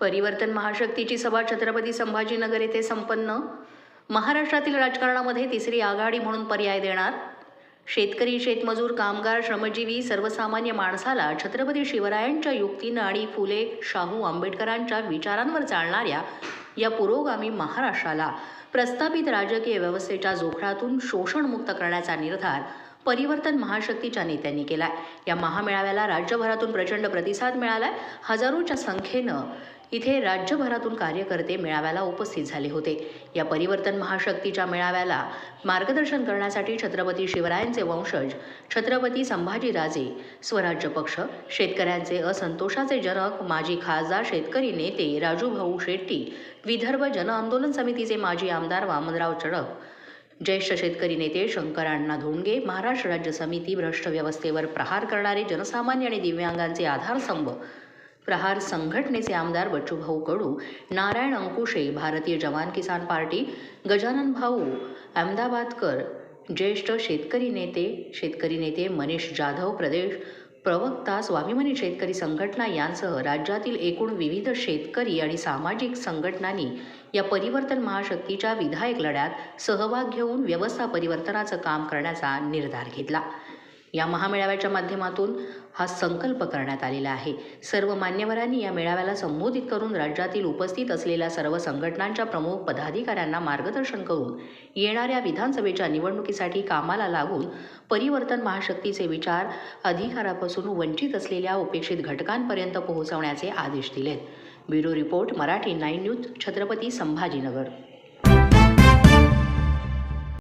परिवर्तन महाशक्तीची सभा छत्रपती संभाजीनगर येथे संपन्न. महाराष्ट्रातील राजकारणामध्ये तिसरी आघाडी म्हणून पर्याय देणार. शेतकरी शेतमजूर कामगार श्रमजीवी सर्वसामान्य माणसाला छत्रपती शिवरायांच्या युक्तीनं आणि फुले शाहू आंबेडकरांच्या विचारांवर चालणाऱ्या या पुरोगामी महाराष्ट्राला प्रस्थापित राजकीय व्यवस्थेच्या जोखडातून शोषणमुक्त करण्याचा निर्धार परिवर्तन महाशक्तीच्या नेत्यांनी केलाय. या महामेळाव्याला राज्यभरातून प्रचंड प्रतिसाद मिळालाय. हजारोच्या संख्येनं इथे राज्यभरातून कार्यकर्ते मेळाव्याला उपस्थित झाले होते. या परिवर्तन महाशक्तीच्या मेळाव्याला मार्गदर्शन करण्यासाठी छत्रपती शिवरायांचे वंशज छत्रपती संभाजीराजे स्वराज्य पक्ष शेतकऱ्यांचे असंतोषाचे जनक माजी खासदार शेतकरी नेते राजूभाऊ शेट्टी विदर्भ जनआंदोलन समितीचे माजी आमदार वामनराव चढक ज्येष्ठ शेतकरी नेते शंकरांना धोंडगे महाराष्ट्र राज्य समिती भ्रष्ट व्यवस्थेवर प्रहार करणारे जनसामान्य आणि दिव्यांगांचे आधारस्तंभ प्रहार संघटनेचे आमदार बच्चूभाऊ कडू नारायण अंकुशे भारतीय जवान किसान पार्टी गजानन भाऊ अहमदाबादकर ज्येष्ठ शेतकरी नेते शेतकरी नेते मनीष जाधव प्रदेश प्रवक्ता स्वाभिमानी शेतकरी संघटना यांसह राज्यातील एकूण विविध शेतकरी आणि सामाजिक संघटनांनी या परिवर्तन महाशक्तीच्या विधायक लढ्यात सहभाग घेऊन व्यवस्था परिवर्तनाचं काम करण्याचा निर्धार घेतला. या महामेळाव्याच्या माध्यमातून हा संकल्प करण्यात आलेला आहे. सर्व मान्यवरांनी या मेळाव्याला संबोधित करून राज्यातील उपस्थित असलेल्या सर्व संघटनांच्या प्रमुख पदाधिकाऱ्यांना मार्गदर्शन करून येणाऱ्या विधानसभेच्या निवडणुकीसाठी कामाला लागून परिवर्तन महाशक्तीचे विचार अधिकारापासून वंचित असलेल्या उपेक्षित घटकांपर्यंत पोहोचवण्याचे आदेश दिलेत. Bureau report Marathi nine news Chhatrapati Sambhajinagar.